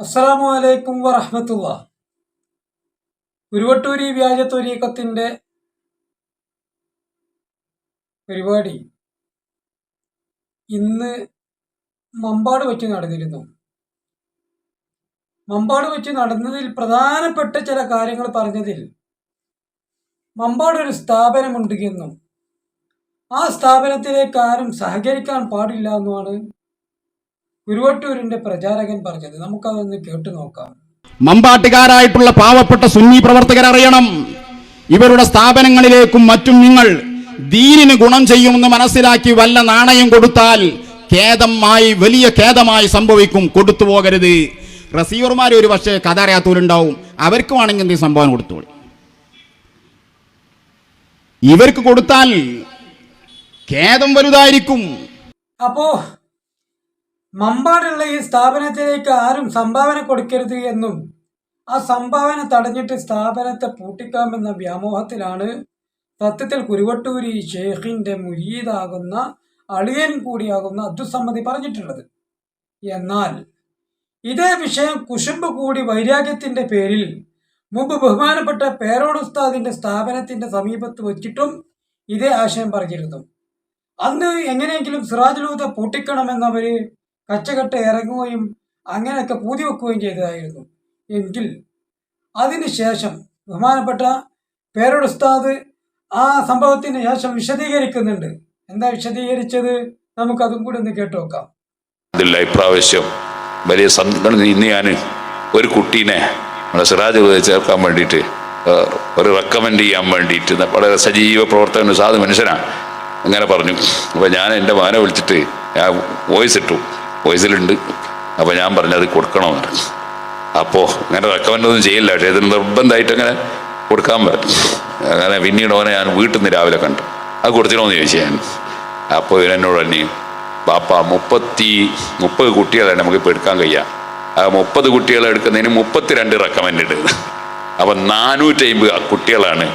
അസ്സലാമു അലൈക്കും വറഹമത്തുള്ള ഉരുവട്ടൂരി വ്യാജ തൊരീക്കത്തിന്റെ പരിപാടി ഇന്ന് മമ്പാട് വെച്ച് നടന്നിരുന്നു. മമ്പാട് വെച്ച് നടന്നതിൽ പ്രധാനപ്പെട്ട ചില കാര്യങ്ങൾ പറഞ്ഞതിൽ മമ്പാട് ഒരു സ്ഥാപനമുണ്ട് എന്നും ആ സ്ഥാപനത്തിലേക്ക് ആരും സഹകരിക്കാൻ പാടില്ല എന്നുമാണ് കുരുവട്ടൂരിന്റെ പ്രചാരകൻ പറഞ്ഞത് നമുക്കതൊന്ന് കേട്ടു നോക്കാം. മമ്പാട്ടുകാരായിട്ടുള്ള പാവപ്പെട്ട സുന്നി പ്രവർത്തകർ അറിയണം. ഇവരുടെ സ്ഥാപനങ്ങളിലേക്കും മറ്റും നിങ്ങൾ ദീനിന് ഗുണം ചെയ്യുമെന്ന് മനസ്സിലാക്കി വല്ല നാണയം കൊടുത്താൽ ഖേദമായി വലിയ ഖേദമായി സംഭവിക്കും. കൊടുത്തു പോകരുത്. റസീവർമാർ ഒരു പക്ഷേ കഥ അറിയാത്തവരുണ്ടാവും അവർക്ക് വേണമെങ്കിൽ എന്തെങ്കിലും സംഭവം കൊടുത്തോളൂ. ഇവർക്ക് കൊടുത്താൽ ഖേദം വലുതായിരിക്കും. അപ്പോ മമ്പാടുള്ള ഈ സ്ഥാപനത്തിലേക്ക് ആരും സംഭാവന കൊടുക്കരുത് എന്നും ആ സംഭാവന തടഞ്ഞിട്ട് സ്ഥാപനത്തെ പൂട്ടിക്കാമെന്ന വ്യാമോഹത്തിലാണ് സത്യത്തിൽ കുരുവട്ടൂരി ഷെയ്ഖിന്റെ മുരീദാകുന്ന അളിയൻ കൂടിയാകുന്ന അബ്ദുസമ്മതി പറഞ്ഞിട്ടുള്ളത്. എന്നാൽ ഇതേ വിഷയം കുശുമ്പ് കൂടി വൈരാഗ്യത്തിന്റെ പേരിൽ മുമ്പ് ബഹുമാനപ്പെട്ട പേരോടുസ്താദിന്റെ സ്ഥാപനത്തിന്റെ സമീപത്ത് വെച്ചിട്ടും ഇതേ ആശയം പറഞ്ഞിരുന്നു. അന്ന് എങ്ങനെയെങ്കിലും സിറാജ് ലൂത പൂട്ടിക്കണമെന്നവര് കച്ചകെട്ട് ഇറങ്ങുകയും അങ്ങനെയൊക്കെ പൂതി വെക്കുകയും ചെയ്തതായിരുന്നു. എങ്കിൽ അതിനുശേഷം ബഹുമാനപ്പെട്ട പേരോട് ഉസ്താദ് ആ സംഭവത്തിന് ശേഷം വിശദീകരിക്കുന്നുണ്ട്. എന്താ വിശദീകരിച്ചത്? നമുക്കതും കൂടി ഒന്ന് കേട്ടു നോക്കാം. ഇതില്ല ഇപ്രാവശ്യം വലിയ ഇന്ന് ഞാൻ ഒരു കുട്ടീനെ നമ്മുടെ സിറാജ് ചേർക്കാൻ വേണ്ടിയിട്ട് ഒരു റെക്കമെൻഡ് ചെയ്യാൻ വേണ്ടിയിട്ട് വളരെ സജീവ പ്രവർത്തകന് സാധു മനുഷ്യനാണ്. അങ്ങനെ പറഞ്ഞു. അപ്പോൾ ഞാൻ എന്റെ മകനെ വിളിച്ചിട്ട് ഞാൻ വോയിസ് ഇട്ടു. വോയിസിലുണ്ട് അപ്പോൾ ഞാൻ പറഞ്ഞു അത് കൊടുക്കണമെന്ന് പറഞ്ഞു. അപ്പോൾ അങ്ങനെ റെക്കമെൻഡ് ഒന്നും ചെയ്യില്ല. പക്ഷേ ഇത് നിർബന്ധമായിട്ട് അങ്ങനെ കൊടുക്കാൻ പറ്റും അങ്ങനെ പിന്നീട് ഓനെ ഞാൻ വീട്ടിൽ നിന്ന് രാവിലെ കണ്ടു. അത് കൊടുത്തിനോന്ന് ചോദിച്ചു ഞാൻ. അപ്പോൾ ഇവനെന്നോട് തന്നെ പാപ്പ മുപ്പത്തി മുപ്പത് കുട്ടികളെ നമുക്ക് ഇപ്പോൾ എടുക്കാൻ കഴിയാം. ആ മുപ്പത് കുട്ടികളെ എടുക്കുന്നതിന് മുപ്പത്തിരണ്ട് റെക്കമെൻഡ് അപ്പം നാനൂറ്റി അമ്പത് കുട്ടികളാണ്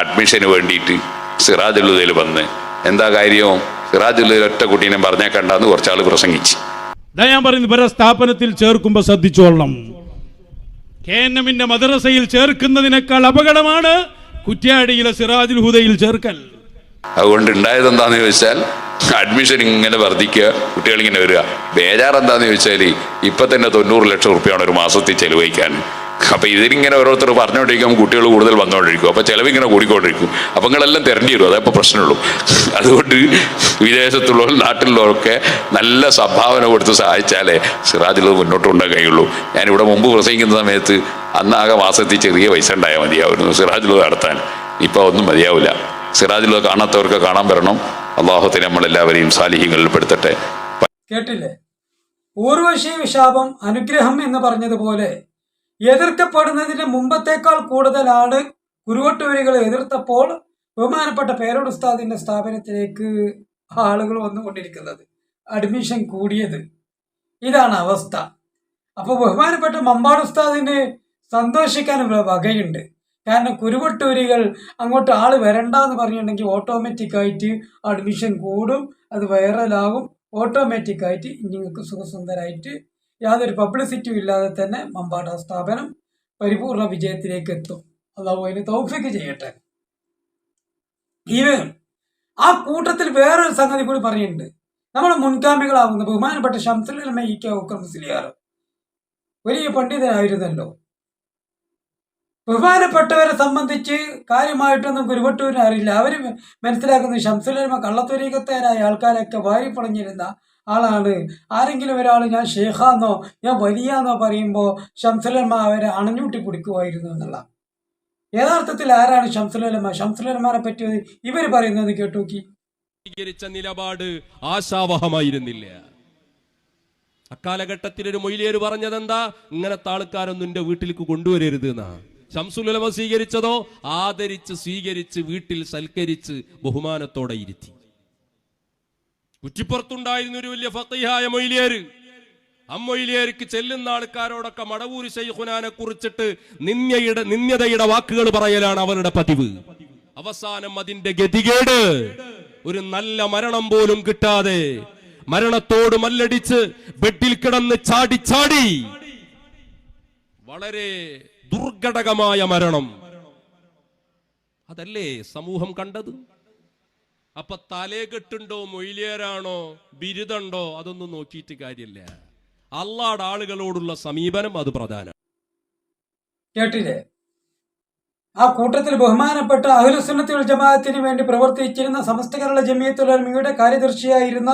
അഡ്മിഷന് വേണ്ടിയിട്ട് സിറാജുല്ലുദയിൽ വന്ന്. എന്താ കാര്യവും സിറാജുല്ലുദയിൽ ഒറ്റ കുട്ടീനെ പറഞ്ഞേക്കണ്ടെന്ന് കുറച്ചാൾ പ്രസംഗിച്ച്. ഇതാ ഞാൻ പറയുന്നത് ഇവരെ സ്ഥാപനത്തിൽ ചേർക്കുമ്പോൾ ശ്രദ്ധിച്ചോളണം. കെ എൻ എമ്മിന്റെ മദ്രസയിൽ ചേർക്കുന്നതിനേക്കാൾ അപകടമാണ് കുറ്റ്യാടിയിലെ സിറാജുൽ ഹുദയിൽ ചേർക്കൽ. അതുകൊണ്ട് ഉണ്ടായത് എന്താന്ന് ചോദിച്ചാൽ അഡ്മിഷൻ ഇങ്ങനെ വർദ്ധിക്കുക കുട്ടികൾ ഇങ്ങനെ വരിക. ബേജാർ എന്താന്ന് ചോദിച്ചാൽ ഇപ്പൊ തന്നെ തൊണ്ണൂറ് ലക്ഷം റുപ്യാണ് ഒരു മാസത്തിൽ ചെലവഴിക്കാൻ. അപ്പൊ ഇതിലിങ്ങനെ ഓരോരുത്തർ പറഞ്ഞുകൊണ്ടിരിക്കും കുട്ടികൾ കൂടുതൽ വന്നുകൊണ്ടിരിക്കും അപ്പോൾ ചിലവിങ്ങനെ കൂടിക്കൊണ്ടിരിക്കും. അപ്പൊ നിങ്ങളെല്ലാം തിരഞ്ഞു വരും. അതപ്പോൾ പ്രശ്നമുള്ളൂ. അതുകൊണ്ട് വിദേശത്തുള്ളവർ നാട്ടിലുള്ളവരൊക്കെ നല്ല സംഭാവന കൊടുത്ത് സഹായിച്ചാലേ സിറാജിൽ മുന്നോട്ട് കൊണ്ടുപോകാൻ കഴിയുള്ളൂ. ഞാനിവിടെ മുമ്പ് പ്രസംഗിക്കുന്ന സമയത്ത് അന്നാകെ മാസത്തിൽ ചെറിയ പൈസ ഉണ്ടായാൽ മതിയാവുന്നു സിറാജിൽ നടത്താൻ. ഇപ്പൊ ഒന്നും മതിയാവില്ല. സിറാജിൽ കാണാത്തവർക്ക് കാണാൻ വരണം. അള്ളാഹുത്തിന് നമ്മളെല്ലാവരെയും സാലിഹ്യങ്ങളിൽ പെടുത്തട്ടെ കേട്ടില്ലേ? ഊർവശി വിശാപം അനുഗ്രഹം എന്ന് പറഞ്ഞതുപോലെ എതിർക്കപ്പെടുന്നതിന് മുമ്പത്തേക്കാൾ കൂടുതലാണ് കുരുവട്ടൂരികൾ എതിർത്തപ്പോൾ ബഹുമാനപ്പെട്ട പേരോട് ഉസ്താദിന്റെ സ്ഥാപനത്തിലേക്ക് ആളുകൾ വന്നുകൊണ്ടിരിക്കുന്നത് അഡ്മിഷൻ കൂടിയത്. ഇതാണ് അവസ്ഥ. അപ്പോൾ ബഹുമാനപ്പെട്ട മമ്പാട് ഉസ്താദിന് സന്തോഷിക്കാനുള്ള വകയുണ്ട്. കാരണം കുരുവട്ടൂരികൾ അങ്ങോട്ട് ആൾ വരണ്ട എന്ന് പറഞ്ഞിട്ടുണ്ടെങ്കിൽ ഓട്ടോമാറ്റിക് ആയിട്ട് അഡ്മിഷൻ കൂടും അത് വൈറലാകും ഓട്ടോമാറ്റിക്കായിട്ട് നിങ്ങൾക്ക് സുഖസുന്ദരായിട്ട് യാതൊരു പബ്ലിസിറ്റിയും ഇല്ലാതെ തന്നെ മമ്പാട സ്ഥാപനം പരിപൂർണ വിജയത്തിലേക്ക് എത്തും. അള്ളാഹു അതിന് തൗഫിക്ക് ചെയ്യട്ടെ. ഇവൻ ആ കൂട്ടത്തിൽ വേറൊരു സംഗതി കൂടി പറയുന്നുണ്ട്. നമ്മുടെ മുൻഗാമികളാകുന്ന ബഹുമാനപ്പെട്ട ഷംസുലമ ഇ കെ മുസ്ലിയാർ. വലിയ പണ്ഡിതനായിരുന്നല്ലോ. ബഹുമാനപ്പെട്ടവരെ സംബന്ധിച്ച് കാര്യമായിട്ടൊന്നും കുരുവട്ടൂരിന് അറിയില്ല. അവർ മനസ്സിലാക്കുന്നത് ഷംസുലമ കള്ളത്തൊരീകത്തേരായ ആൾക്കാരൊക്കെ വാരി പളഞ്ഞിരുന്ന ആളാണ്. ആരെങ്കിലും ഒരാൾ ഞാൻ ഷേഖാന്നോ ഞാൻ വലിയാന്നോ പറയുമ്പോൾ ഷംസുലമ അവരെ അണഞ്ഞൂട്ടി പിടിക്കുമായിരുന്നു എന്നുള്ള. യഥാർത്ഥത്തിൽ ആരാണ് ഷംസുലമ ഷംസുലമാനെ പറ്റി ഇവർ പറയുന്നത് കേട്ടോക്കി. സ്വീകരിച്ച നിലപാട് ആശാവഹമായിരുന്നില്ല. അക്കാലഘട്ടത്തിൽ ഒരു മൊയ്ലിയർ പറഞ്ഞതെന്താ? ഇങ്ങനത്തെ ആൾക്കാരൊന്നും എന്റെ വീട്ടിലേക്ക് കൊണ്ടുവരരുത് എന്നാ. ശംസുലമ സ്വീകരിച്ചതോ? ആദരിച്ച് സ്വീകരിച്ച് വീട്ടിൽ സൽക്കരിച്ച് ബഹുമാനത്തോടെ ഇരുത്തി. കുറ്റിപ്പുറത്തുണ്ടായിരുന്ന ഒരു വലിയ ഫത്തീഹായ മൊയിലിയേര്. അമ്മൊയിലിയർക്ക് ചെല്ലുന്ന ആൾക്കാരോടൊക്കെ മടവൂരി ശൈഖുനാനെ കുറിച്ചിട്ട് നിന്യയുടെ നിന്യതയുടെ വാക്കുകൾ പറയലാണ് അവരുടെ പതിവ്. അവസാനം അതിന്റെ ഗതികേട്. ഒരു നല്ല മരണം പോലും കിട്ടാതെ മരണത്തോട് മല്ലടിച്ച് ബെഡിൽ കിടന്ന് ചാടി ചാടി. വളരെ ദുർഘടകമായ മരണം. അതല്ലേ സമൂഹം കണ്ടത്? അപ്പൊ തലേകെട്ടുണ്ടോ മൊയിലേരാണോ ബിരുദണ്ടോ അതൊന്നും നോക്കിയിട്ട് കാര്യമില്ല. അള്ളാട് ആളുകളോടുള്ള സമീപനം അത് പ്രധാനം. കേട്ടില്ലേ? ആ കൂട്ടത്തിൽ ബഹുമാനപ്പെട്ട അഖിലുസുന്നത്തുൽ ജമാഅത്തിന് വേണ്ടി പ്രവർത്തിച്ചിരുന്ന സമസ്ത കേരള ജമിയത്തുലമയുടെ കാര്യദർശിയായിരുന്ന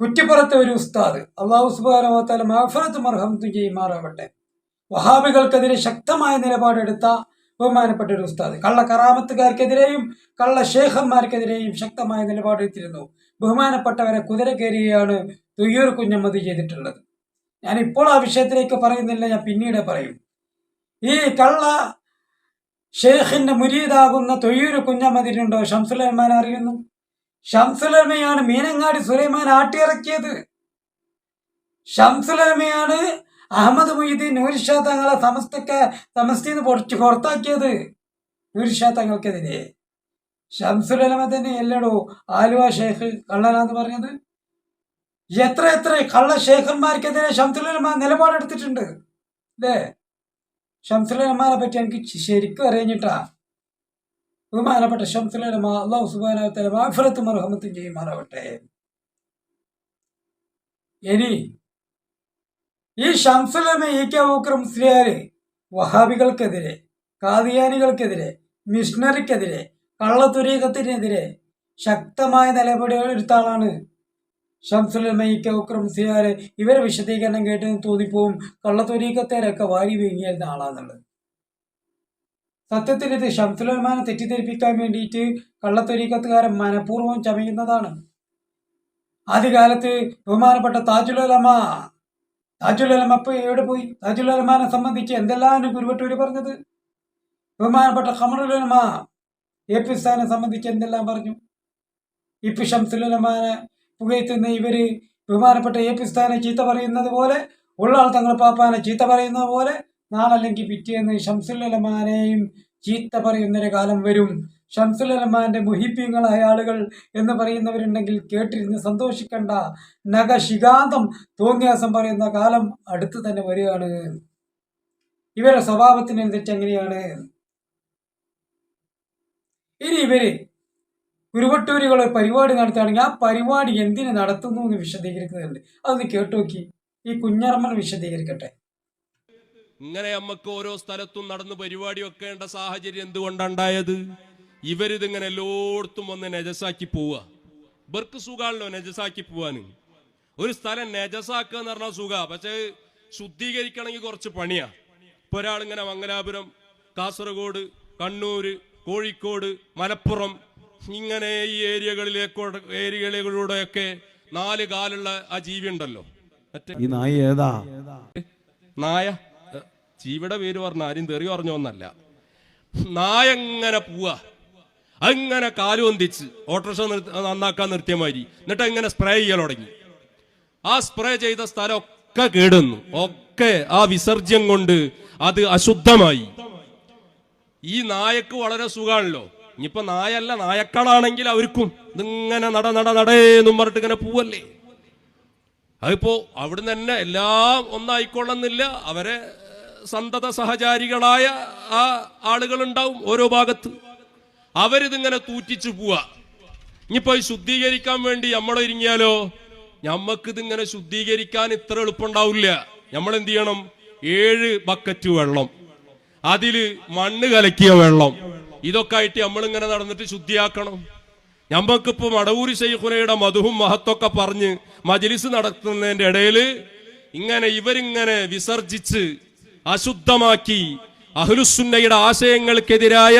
കുറ്റിപ്പുറത്തെ ഒരു ഉസ്താദ് അള്ളാഹു സുബാനോത്താല മഹഫറത്ത് മർഹം ചെയ്യുമാറാവട്ടെ വഹാബികൾക്കെതിരെ ശക്തമായ നിലപാടെടുത്ത ബഹുമാനപ്പെട്ട ഒരു ഉസ്താദ്. കള്ള കറാമത്തുകാർക്കെതിരെയും കള്ള ഷേഖന്മാർക്കെതിരെയും ശക്തമായ നിലപാടെടുത്തിരുന്നു ബഹുമാനപ്പെട്ടവരെ കുതിര കയറിയാണ് തുയ്യൂർ കുഞ്ഞമ്മതി ചെയ്തിട്ടുള്ളത്. ഞാൻ ഇപ്പോൾ ആ വിഷയത്തിലേക്ക് പറയുന്നില്ല ഞാൻ പിന്നീട് പറയും. ഈ കള്ള ഷേഖിന്റെ മുരീദാകുന്ന തൊയ്യൂര് കുഞ്ഞമ്മതിനുണ്ടോ ഷംസുലഹ്മാൻ അറിയുന്നു. ഷംസുലഹ്മയാണ് മീനങ്ങാടി സുലൈമാൻ ആട്ടിയിറക്കിയത്. ഷംസുലമയാണ് അഹമ്മദ് മൊയ്തീൻ നൂർഷാ തങ്ങളെ സമസ്തക്ക സമസ്തിന്ന് പൊറച്ച് പുറത്താക്കിയത് നൂർഷാ തങ്ങൾക്കെതിരെ. ഷംസുലമ തന്നെ എല്ലടോ ആലുവ ഷേഖ് കള്ളനാന്ന് പറഞ്ഞത്. എത്ര എത്ര കള്ള ഷേഖന്മാർക്കെതിരെ ഷംസുലമ നിലപാടെടുത്തിട്ടുണ്ട്. അല്ലേ ഷംസുലമാനെ പറ്റി എനിക്ക് ശരിക്കും അറിഞ്ഞിട്ടാ. ബഹുമാനപ്പെട്ട ഷംസുലമ അള്ളാഹു സുബാനത്തല മാഫറത്തും അർഹമത്തും ചെയ്യുമാറാവട്ടെ. ഇനി ഈ ഷംസുലമ ഇ കെ ഊക്കർ വഹാബികൾക്കെതിരെ കാദിയാനികൾക്കെതിരെ മിഷണറിക്കെതിരെ കള്ളത്തുരീകത്തിനെതിരെ ശക്തമായ നിലപാടുകൾ എടുത്ത ആളാണ് ഷംസുലമ കെ ഊക്കർ ഇവരെ വിശദീകരണം കേട്ട് തോന്നിപ്പോവും കള്ളത്തൊരീക്കത്തേരൊക്കെ വാരി വീങ്ങിയിരുന്ന ആളാന്നുള്ളത്. സത്യത്തിൽ ഇത് ഷംസുലമാനെ തെറ്റിദ്ധരിപ്പിക്കാൻ വേണ്ടിയിട്ട് കള്ളത്തൊരീക്കത്തുകാരൻ മനഃപൂർവം ചമയുന്നതാണ്. ആദ്യകാലത്ത് ബഹുമാനപ്പെട്ട താജുലമ താജുലമ ഇപ്പൊ എവിടെ പോയി? താജുലലമാനെ സംബന്ധിച്ച് എന്തെല്ലാം ഗുരുവട്ടൂര് പറഞ്ഞത്? ബഹുമാനപ്പെട്ട ഖമറുലമ എ പി സ്ഥാനെ സംബന്ധിച്ച് എന്തെല്ലാം പറഞ്ഞു? ഇപ്പൊ ഷംസുലമാനെ പുകയത്തുന്ന ഇവർ ബഹുമാനപ്പെട്ട എ പി സ്ഥാനെ ചീത്ത പറയുന്നത് പോലെ ഉള്ള ആൾ തങ്ങൾ പാപ്പാനെ ചീത്ത പറയുന്നത് പോലെ നാളല്ലെങ്കിൽ പിറ്റേന്ന് ഷംസുലമാനെയും ചീത്ത പറയുന്നൊരു കാലം വരും. ഷംസുലമാന്റെ മുഹിപ്പിങ്ങളായ ആളുകൾ എന്ന് പറയുന്നവരുണ്ടെങ്കിൽ കേട്ടിരുന്ന് സന്തോഷിക്കണ്ട. നഖശികാന്തം തോന്നിയാസം പറയുന്ന കാലം അടുത്ത് തന്നെ വരികയാണ്. ഇവരുടെ സ്വഭാവത്തിനനുസരിച്ച് എങ്ങനെയാണ്? ഇനി ഇവർ കുരുവട്ടൂരുകൾ പരിപാടി നടത്തുകയാണെങ്കിൽ ആ പരിപാടി എന്തിന് നടത്തുന്നു എന്ന് വിശദീകരിക്കുന്നുണ്ട്. അതൊന്ന് കേട്ടു നോക്കി. ഈ കുഞ്ഞർമ്മൻ വിശദീകരിക്കട്ടെ. ഇങ്ങനെ നമുക്ക് ഓരോ സ്ഥലത്തും നടന്ന് പരിപാടി വെക്കേണ്ട സാഹചര്യം എന്തുകൊണ്ടുണ്ടായത് ഇവരിതിങ്ങനെ എല്ലായിടത്തും വന്ന് നജസാക്കി പോവുക. ബർക്ക് സുഖാണല്ലോ നജസാക്കി പോവാന് ഒരു സ്ഥലം നജസാക്കുക എന്ന് പറഞ്ഞാൽ സുഖ. പക്ഷേ ശുദ്ധീകരിക്കണമെങ്കിൽ കുറച്ച് പണിയാ. ഇപ്പൊ ഒരാളിങ്ങനെ മംഗലാപുരം കാസർഗോഡ് കണ്ണൂര് കോഴിക്കോട് മലപ്പുറം ഇങ്ങനെ ഈ ഏരിയകളിലേക്കോടെ ഏരിയകളിലൂടെയൊക്കെ നാല് കാലുള്ള ആ ജീവി ഉണ്ടല്ലോ. ഈ നായ ഏതാ? നായ? ജീവിയുടെ പേര് പറഞ്ഞ ആരും തെറി പറഞ്ഞോന്നല്ല നായ എങ്ങനെ പോവാ. അങ്ങനെ കാലുവന്തിച്ച് ഓട്ടോറിക്ഷ നന്നാക്കാൻ നിർത്തിയ മാതിരി. എന്നിട്ട് അങ്ങനെ സ്പ്രേ ചെയ്യാൻ തുടങ്ങി. ആ സ്പ്രേ ചെയ്ത സ്ഥലം ഒക്കെ കേടുന്നു ഒക്കെ ആ വിസർജ്യം കൊണ്ട് അത് അശുദ്ധമായി. ഈ നായക്ക് വളരെ സുഖാണല്ലോ ഇനിയിപ്പോ നായല്ല നായക്കളാണെങ്കിൽ അവർക്കും ഇതിങ്ങനെ നട നട നടേന്നും പറഞ്ഞിട്ട് ഇങ്ങനെ പോവല്ലേ? അതിപ്പോ അവിടുന്ന് തന്നെ എല്ലാം ഒന്നായിക്കൊള്ളുന്നില്ല. അവരെ സന്തത സഹചാരികളായ ആ ആളുകൾ ഉണ്ടാവും ഓരോ ഭാഗത്ത്. അവരിതിങ്ങനെ തൂറ്റിച്ചു പോവാ. ഇനിയിപ്പോ ശുദ്ധീകരിക്കാൻ വേണ്ടി നമ്മളൊരുങ്ങിയാലോ ഞമ്മക്കിതിങ്ങനെ ശുദ്ധീകരിക്കാൻ ഇത്ര എളുപ്പമുണ്ടാവില്ല. നമ്മൾ എന്ത് ചെയ്യണം ഏഴ് ബക്കറ്റ് വെള്ളം. അതിൽ മണ്ണ് കലക്കിയ വെള്ളം. ഇതൊക്കെ ആയിട്ട് നമ്മളിങ്ങനെ നടന്നിട്ട് ശുദ്ധിയാക്കണം. ഞമ്മക്കിപ്പോ മടവൂരി ശൈഖുനയുടെ മധുവും മഹത്തൊക്കെ പറഞ്ഞ് മജലിസ് നടത്തുന്നതിന്റെ ഇടയിൽ ഇങ്ങനെ ഇവരിങ്ങനെ വിസർജിച്ച് അശുദ്ധമാക്കി അഹ്ലുസുന്നയുടെ ആശയങ്ങൾക്കെതിരായ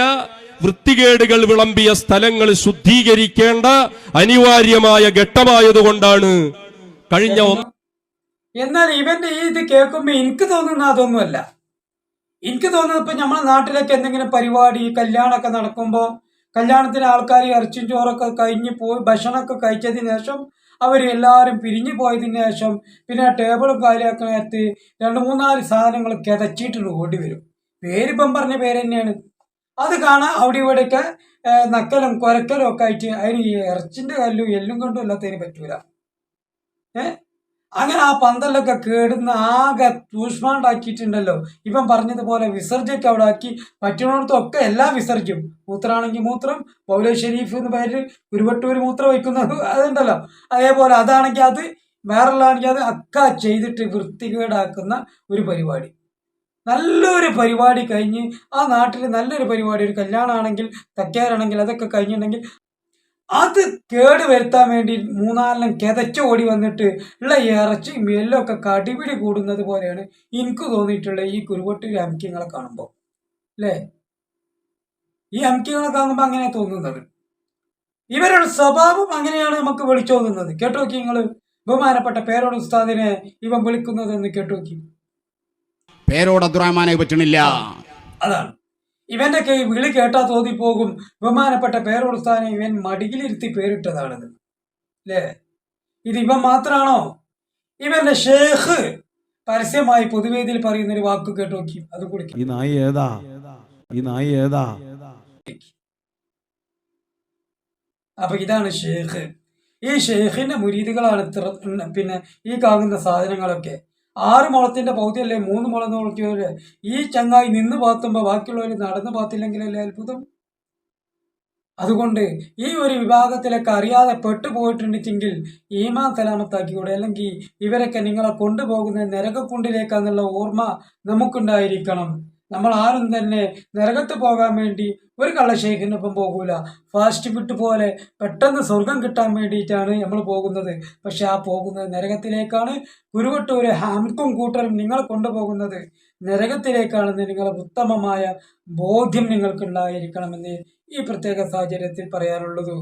വൃത്തികേടുകൾ വിളമ്പിയ സ്ഥലങ്ങൾ ശുദ്ധീകരിക്കേണ്ട അനിവാര്യമായ ഘട്ടമായതുകൊണ്ടാണ് കഴിഞ്ഞ എന്നാൽ ഇവന്റെ ഈ ഇത് കേൾക്കുമ്പോൾ എനിക്ക് തോന്നുന്ന അതൊന്നുമല്ല. എനിക്ക് തോന്നുന്നത് ഇപ്പൊ നമ്മളെ നാട്ടിലൊക്കെ എന്തെങ്കിലും പരിപാടി കല്യാണമൊക്കെ നടക്കുമ്പോൾ കല്യാണത്തിന് ആൾക്കാർ ഇറച്ചും ചോറൊക്കെ കഴിഞ്ഞ് പോയി ഭക്ഷണമൊക്കെ കഴിച്ചതിന് ശേഷം അവർ എല്ലാവരും പിരിഞ്ഞു പോയതിന് ശേഷം പിന്നെ ടേബിളും കാര്യമൊക്കെ നേരത്ത് രണ്ട് മൂന്നാൽ സാധനങ്ങൾ കിതച്ചിട്ട് ഓടി വരും. പേരിപ്പം പറഞ്ഞ പേര് തന്നെയാണ്. അത് കാണാൻ അവിടെ ഇവിടെയൊക്കെ നക്കലും കുരക്കലും ഒക്കെ ആയിട്ട് അതിന് ഈ ഇറച്ചിന്റെ കല്ലും എല്ലും കൊണ്ടും അല്ലാത്തതിന് പറ്റൂല. ഏ? അങ്ങനെ ആ പന്തലൊക്കെ കേടുന്ന ആകെ തൂഷ്മാണ്ടാക്കിയിട്ടുണ്ടല്ലോ. ഇവൻ പറഞ്ഞതുപോലെ വിസർജ്യമൊക്കെ അവിടെ ആക്കി പറ്റുന്നിടത്തൊക്കെ എല്ലാം വിസർജ്യം മൂത്രമാണെങ്കിൽ മൂത്രം പൗലേ ഷെരീഫ് എന്ന് പേര് ഉരുവട്ടൂർ മൂത്രം വയ്ക്കുന്നത് അതുണ്ടല്ലോ. അതേപോലെ അതാണെങ്കിൽ അത് വേറെല്ലാണെങ്കിൽ അത് അക്ക ചെയ്തിട്ട് വൃത്തികേടാക്കുന്ന ഒരു പരിപാടി. നല്ലൊരു പരിപാടി കഴിഞ്ഞ് ആ നാട്ടിൽ നല്ലൊരു പരിപാടി ഒരു കല്യാണമാണെങ്കിൽ തക്കാരാണെങ്കിൽ അതൊക്കെ കഴിഞ്ഞിട്ടുണ്ടെങ്കിൽ അത് കേട് വരുത്താൻ വേണ്ടി മൂന്നാലിനും കിതച്ച് ഓടി വന്നിട്ട് ഉള്ള ഇറച്ചി മെല്ലൊക്കെ കടിപിടി കൂടുന്നത് പോലെയാണ് എനിക്ക് തോന്നിയിട്ടുള്ള ഈ കുരുവട്ടൂർ അമിക്കങ്ങളെ കാണുമ്പോൾ അല്ലേ? ഈ അമിക്കങ്ങളെ കാണുമ്പോൾ അങ്ങനെ തോന്നുന്നത്. ഇവരുടെ സ്വഭാവം അങ്ങനെയാണ് നമുക്ക് വിളിച്ചു തോന്നുന്നത് കേട്ടു നോക്കി നിങ്ങൾ ബഹുമാനപ്പെട്ട പേരോട് ഉസ്താദിനെ ഇവൻ വിളിക്കുന്നതെന്ന് കേട്ടു നോക്കി പേരോട് അബ്ദുറഹ്മാനെ പറ്റണില്ല. അതാണ്. ഇവന്റെ കൈ വിളി കേട്ടാ തോതി പോകും ബഹുമാനപ്പെട്ട പേരോട് ഉസ്താദിനെ ഇവൻ മടിയിലിരുത്തി പേരിട്ടതാണിത്. അല്ലേ ഇത് ഇവൻ മാത്രമാണോ ഇവന്റെ ഷേഖ് പരസ്യമായി പൊതുവേദിയിൽ പറയുന്ന ഒരു വാക്ക് കേട്ട് നോക്കി. അത് കുടിക്കും ഈ നായി ഏതാ? ഈ നായി ഏതാ? അപ്പൊ ഇതാണ് ഷേഖ്. ഈ ഷേഖിന്റെ മുരീദുകളാണ് പിന്നെ ഈ കാണുന്ന സാധനങ്ങളൊക്കെ. ആറ് മുളത്തിന്റെ പൗതിയല്ലേ? മൂന്ന് മുളം നോക്കിയവര് ഈ ചങ്ങായി നിന്ന് പാത്തുമ്പോ ബാക്കിയുള്ളവർ നടന്ന് പാത്തില്ലെങ്കിലല്ലേ അത്ഭുതം? അതുകൊണ്ട് ഈ ഒരു വിഭാഗത്തിലൊക്കെ അറിയാതെ പെട്ടുപോയിട്ടുണ്ടെങ്കിൽ ഈമാൻ സലാമത്താക്കിക്കൂടെ? അല്ലെങ്കിൽ ഇവരൊക്കെ നിങ്ങളെ കൊണ്ടുപോകുന്ന നരകക്കുണ്ടിലേക്കാന്നുള്ള ഓർമ്മ നമുക്കുണ്ടായിരിക്കണം. നമ്മൾ ആരും തന്നെ നരകത്ത് പോകാൻ വേണ്ടി ഒരു കള്ളശേഖരനൊപ്പം പോകൂല. ഫാസ്റ്റ് ഫുഡ് പോലെ പെട്ടെന്ന് സ്വർഗം കിട്ടാൻ വേണ്ടിയിട്ടാണ് നമ്മൾ പോകുന്നത്. പക്ഷെ ആ പോകുന്നത് നരകത്തിലേക്കാണ്. കുരുവട്ടൂര് ഹാംക്കും കൂട്ടരും നിങ്ങളെ കൊണ്ടുപോകുന്നത് നരകത്തിലേക്കാണെന്ന് നിങ്ങളെ ഉത്തമമായ ബോധ്യം നിങ്ങൾക്കുണ്ടായിരിക്കണമെന്ന് ഈ പ്രത്യേക സാഹചര്യത്തിൽ പറയാനുള്ളത്.